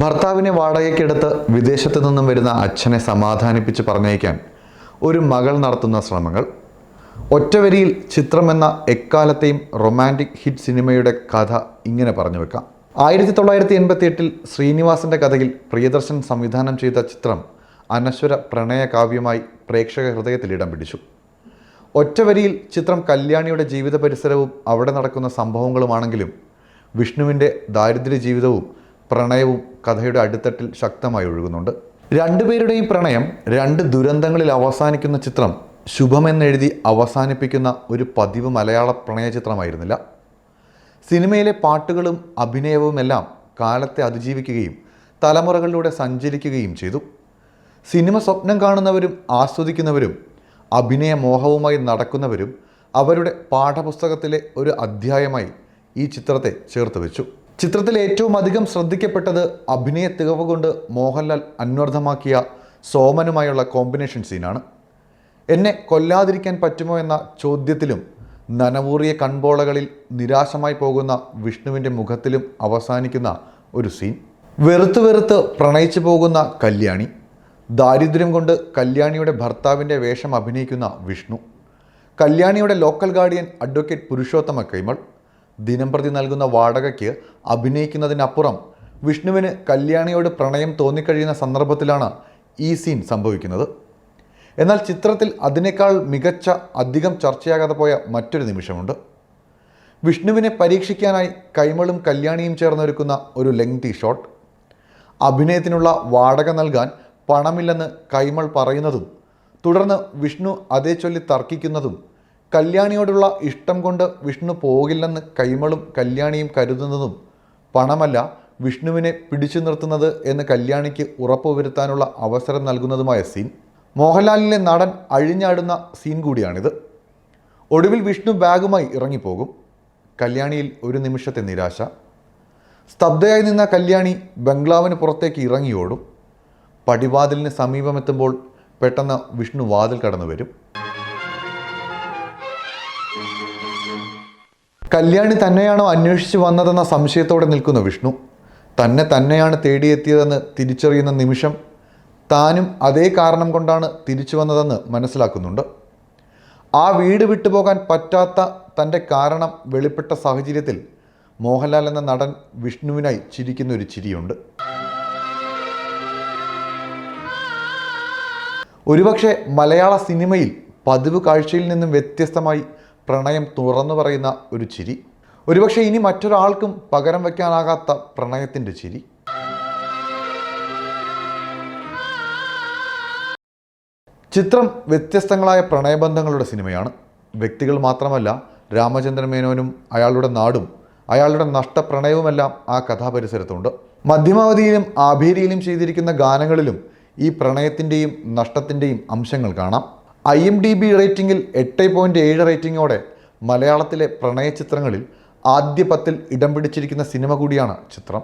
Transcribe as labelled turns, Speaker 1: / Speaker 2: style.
Speaker 1: ഭർത്താവിനെ വാടകയ്ക്കെടുത്ത് വിദേശത്തു നിന്നും വരുന്ന അച്ഛനെ സമാധാനിപ്പിച്ച് പറഞ്ഞയക്കാൻ ഒരു മകൾ നടത്തുന്ന ശ്രമങ്ങൾ ഒറ്റവരിയിൽ ചിത്രം എന്ന എക്കാലത്തെയും റൊമാന്റിക് ഹിറ്റ് സിനിമയുടെ കഥ ഇങ്ങനെ പറഞ്ഞു വെക്കാം. ആയിരത്തി തൊള്ളായിരത്തി എൺപത്തി എട്ടിൽ ശ്രീനിവാസന്റെ കഥയിൽ പ്രിയദർശൻ സംവിധാനം ചെയ്ത ചിത്രം അനശ്വര പ്രണയ കാവ്യമായി പ്രേക്ഷക ഹൃദയത്തിൽ ഇടം പിടിച്ചു. ഒറ്റവരിയിൽ ചിത്രം കല്യാണിയുടെ ജീവിത പരിസരവും അവിടെ നടക്കുന്ന സംഭവങ്ങളുമാണെങ്കിലും വിഷ്ണുവിന്റെ ദാരിദ്ര്യ ജീവിതവും പ്രണയവും കഥയുടെ അടിത്തട്ടിൽ ശക്തമായി ഒഴുകുന്നുണ്ട്. രണ്ടുപേരുടെയും പ്രണയം രണ്ട് ദുരന്തങ്ങളിൽ അവസാനിക്കുന്ന ചിത്രം ശുഭമെന്നെഴുതി അവസാനിപ്പിക്കുന്ന ഒരു പതിവ് മലയാള പ്രണയ ചിത്രമായിരുന്നില്ല. സിനിമയിലെ പാട്ടുകളും അഭിനയവുമെല്ലാം കാലത്തെ അതിജീവിക്കുകയും തലമുറകളിലൂടെ സഞ്ചരിക്കുകയും ചെയ്തു. സിനിമ സ്വപ്നം കാണുന്നവരും ആസ്വദിക്കുന്നവരും അഭിനയ മോഹവുമായി നടക്കുന്നവരും അവരുടെ പാഠപുസ്തകത്തിലെ ഒരു അധ്യായമായി ഈ ചിത്രത്തെ ചേർത്ത് വെച്ചു. ചിത്രത്തിൽ ഏറ്റവും അധികം ശ്രദ്ധിക്കപ്പെട്ടത് അഭിനയ തികവ് കൊണ്ട് മോഹൻലാൽ അന്വർത്ഥമാക്കിയ സോമനുമായുള്ള കോമ്പിനേഷൻ സീനാണ്. എന്നെ കൊല്ലാതിരിക്കാൻ പറ്റുമോ എന്ന ചോദ്യത്തിലും നനവൂറിയ കൺപോളകളിൽ നിരാശമായി പോകുന്ന വിഷ്ണുവിന്റെ മുഖത്തിലും അവസാനിക്കുന്ന ഒരു സീൻ. വെറുത്ത് വെറുത്ത് പ്രണയിച്ചു പോകുന്ന കല്യാണി. ദാരിദ്ര്യം കൊണ്ട് കല്യാണിയുടെ ഭർത്താവിന്റെ വേഷം അഭിനയിക്കുന്ന വിഷ്ണു. കല്യാണിയുടെ local guardian advocate Purushothama Kaimal. ദിനംപ്രതി നൽകുന്ന വാടകയ്ക്ക് അഭിനയിക്കുന്നതിനപ്പുറം വിഷ്ണുവിന് കല്യാണിയോട് പ്രണയം തോന്നിക്കഴിയുന്ന സന്ദർഭത്തിലാണ് ഈ സീൻ സംഭവിക്കുന്നത്. എന്നാൽ ചിത്രത്തിൽ അതിനേക്കാൾ മികച്ച അധികം ചർച്ചയാകാതെ പോയ മറ്റൊരു നിമിഷമുണ്ട്. വിഷ്ണുവിനെ പരീക്ഷിക്കാനായി കൈമളും കല്യാണിയും ചേർന്നൊരുക്കുന്ന ഒരു ലെങ്തി ഷോട്ട്. അഭിനയത്തിനുള്ള വാടക നൽകാൻ പണമില്ലെന്ന് കൈമൾ പറയുന്നതും തുടർന്ന് വിഷ്ണു അതേ ചൊല്ലി തർക്കിക്കുന്നതും കല്യാണിയോടുള്ള ഇഷ്ടം കൊണ്ട് വിഷ്ണു പോകില്ലെന്ന് കൈമളും കല്യാണിയും കരുതുന്നതും പണമല്ല വിഷ്ണുവിനെ പിടിച്ചു നിർത്തുന്നത് എന്ന് കല്യാണിക്ക് ഉറപ്പുവരുത്താനുള്ള അവസരം നൽകുന്നതുമായ സീൻ. മോഹൻലാലിലെ നടൻ അഴിഞ്ഞാടുന്ന സീൻ കൂടിയാണിത്. ഒടുവിൽ വിഷ്ണു ബാഗുമായി ഇറങ്ങിപ്പോകും. കല്യാണിയിൽ ഒരു നിമിഷത്തെ നിരാശ. സ്തബ്ധയായി നിന്ന കല്യാണി ബംഗ്ലാവിന് പുറത്തേക്ക് ഇറങ്ങിയോടും പടിവാതിലിന് സമീപമെത്തുമ്പോൾ പെട്ടെന്ന് വിഷ്ണു വാതിൽ കടന്നു വരും കല്യാണി തന്നെയാണോ അന്വേഷിച്ച് വന്നതെന്ന സംശയത്തോടെ നിൽക്കുന്ന വിഷ്ണു. തന്നെ തന്നെയാണ് തേടിയെത്തിയതെന്ന് തിരിച്ചറിയുന്ന നിമിഷം താനും അതേ കാരണം കൊണ്ടാണ് തിരിച്ചു വന്നതെന്ന് മനസ്സിലാക്കുന്നുണ്ട്. ആ വീട് വിട്ടുപോകാൻ പറ്റാത്ത തന്റെ കാരണം വെളിപ്പെട്ട സാഹചര്യത്തിൽ മോഹൻലാൽ എന്ന നടൻ വിഷ്ണുവിനായി ചിരിക്കുന്ന ഒരു ചിരിയുണ്ട്. ഒരുപക്ഷെ മലയാള സിനിമയിൽ പതിവ് കാഴ്ചയിൽ നിന്നും വ്യത്യസ്തമായി പ്രണയം തുറന്നു പറയുന്ന ഒരു ചിരി. ഒരുപക്ഷെ ഇനി മറ്റൊരാൾക്കും പകരം വയ്ക്കാനാകാത്ത പ്രണയത്തിന്റെ ചിരി. ചിത്രം വ്യത്യസ്തങ്ങളായ പ്രണയബന്ധങ്ങളുടെ സിനിമയാണ്. വ്യക്തികൾ മാത്രമല്ല രാമചന്ദ്രൻ മേനോനും അയാളുടെ നാടും അയാളുടെ നഷ്ടപ്രണയവുമെല്ലാം ആ കഥാപരിസരത്തുണ്ട്. മധ്യമാവധിയിലും ആഭേരിയിലും ചെയ്തിരിക്കുന്ന ഗാനങ്ങളിലും ഈ പ്രണയത്തിന്റെയും നഷ്ടത്തിന്റെയും അംശങ്ങൾ കാണാം. ഐ എം ഡി ബി റേറ്റിംഗിൽ എട്ട് പോയിന്റ് ഏഴ് റേറ്റിംഗോടെ മലയാളത്തിലെ പ്രണയ ചിത്രങ്ങളിൽ ആദ്യ പത്തിൽ ഇടം പിടിച്ചിരിക്കുന്ന സിനിമ കൂടിയാണ് ചിത്രം.